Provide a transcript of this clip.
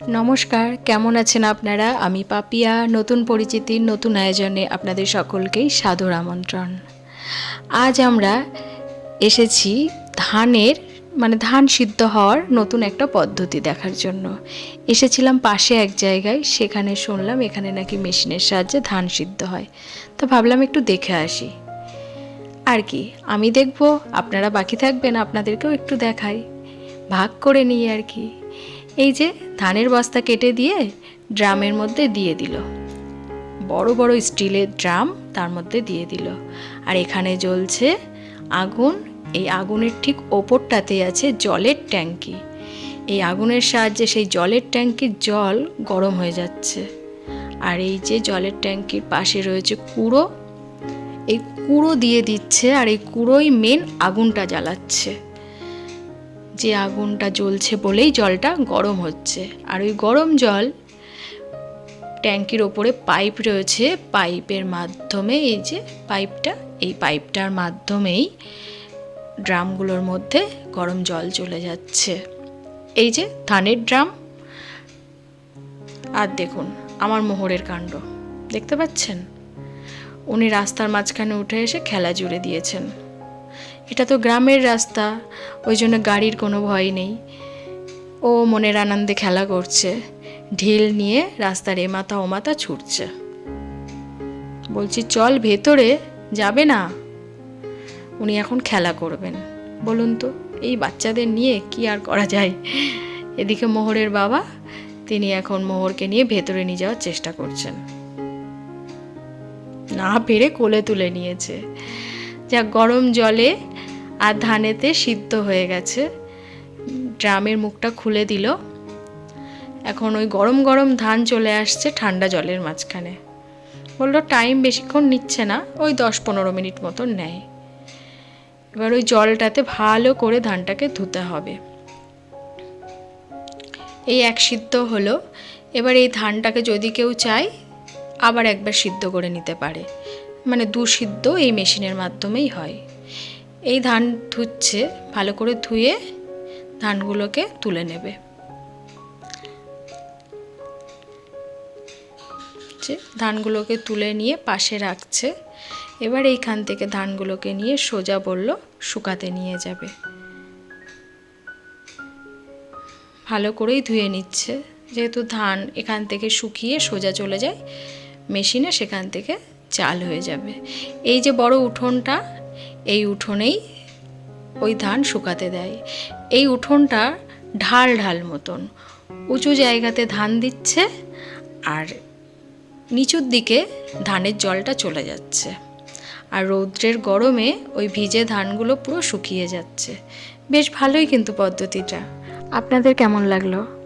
নমস্কার, কেমন আছেন আপনারা? আমি পাপিয়া, নতুন পরিচিতির নতুন আয়োজনে আপনাদের সকলকেই সাদর আমন্ত্রণ। আজ আমরা এসেছি ধানের মানে ধান সিদ্ধ হওয়ার নতুন একটা পদ্ধতি দেখার জন্য। এসেছিলাম পাশে এক জায়গায়, সেখানে শুনলাম এখানে নাকি মেশিনের সাহায্যে ধান সিদ্ধ হয়। তো ভাবলাম একটু দেখে আসি। আর কি, আমি দেখব, আপনারা বাকি থাকবেন, আপনাদেরকেও একটু দেখাই। ভাগ করে নিই আর কি। এই যে ধানের বস্তা কেটে দিয়ে ড্রামের মধ্যে দিয়ে দিল। বড় বড় স্টিলের ড্রাম তার মধ্যে দিয়ে দিল। আর এখানে জ্বলছে আগুন। এই আগুনের ঠিক ওপরটাতে আছে জলের ট্যাঙ্কি। এই আগুনের সাহায্যে সেই জলের ট্যাঙ্কির জল গরম হয়ে যাচ্ছে। আর এই যে জলের ট্যাঙ্কির পাশে রয়েছে কুড়ো। এই কুড়ো দিয়ে দিচ্ছে আর এই কুড়োই মেন আগুনটা জ্বালাচ্ছে। যে আগুনটা জ্বলছে বলেই জলটা গরম হচ্ছে। আর ওই গরম জল ট্যাঙ্কির ওপরে পাইপ রয়েছে, পাইপের মাধ্যমে এই যে পাইপটা, এই পাইপটার মাধ্যমেই ড্রামগুলোর মধ্যে গরম জল চলে যাচ্ছে। এই যে ধানের ড্রাম। আর দেখুন, আমার মোহরের কাণ্ড। দেখতে পাচ্ছেন? উনি রাস্তার মাঝখানে উঠে এসে খেলা জুড়ে দিয়েছেন। এটা তো গ্রামের রাস্তা, ওই জন্য গাড়ির কোনো ভয় নেই। ও মনের আনন্দে খেলা করছে, ঢিল নিয়ে রাস্তার এমাথা ওমাথা ছুটছে। বলছি, চল ভেতরে, যাবে না? উনি এখন খেলা করবেন। বলুন তো, এই বাচ্চাদের নিয়ে কি আর করা যায়? এদিকে মোহরের বাবা, তিনি এখন মোহরকে নিয়ে ভেতরে নিয়ে যাওয়ার চেষ্টা করছেন। না পেরে কোলে তুলে নিয়েছে। যা গরম জলে আর ধানেতে সিদ্ধ হয়ে গেছে। ড্রামের মুখটা খুলে দিল। এখন ওই গরম গরম ধান চলে আসছে ঠান্ডা জলের মাঝখানে। বলল টাইম বেশিক্ষণ নিচ্ছে না, ওই দশ পনেরো মিনিট মতন নেয়। এবার ওই জলটাতে ভালো করে ধানটাকে ধুতে হবে। এই এক সিদ্ধ হলো। এবার এই ধানটাকে যদি কেউ চায়, আবার একবার সিদ্ধ করে নিতে পারে। মানে দু সিদ্ধ এই মেশিনের মাধ্যমেই হয়। এই ধান ধুচ্ছে, ভালো করে ধুয়ে ধানগুলোকে তুলে নেবে। ধানগুলোকে তুলে নিয়ে পাশে রাখছে, এবার এইখান থেকে ধানগুলোকে নিয়ে সোজা বলল শুকাতে নিয়ে যাবে। ভালো করেই ধুয়ে নিচ্ছে, যেহেতু ধান এখান থেকে শুকিয়ে সোজা চলে যায়, মেশিনে সেখান থেকে চাল হয়ে যাবে। এই যে বড় উঠোনটা এই উঠোনেই ওই ধান শুকাতে দেয়। এই উঠোনটা ঢাল ঢাল মতন। উঁচু জায়গাতে ধান দিচ্ছে আর নিচুর দিকে ধানের জলটা চলে যাচ্ছে। আর রৌদ্রের গরমে ওই ভিজে ধানগুলো পুরো শুকিয়ে যাচ্ছে। বেশ ভালোই কিন্তু পদ্ধতিটা। আপনাদের কেমন লাগল?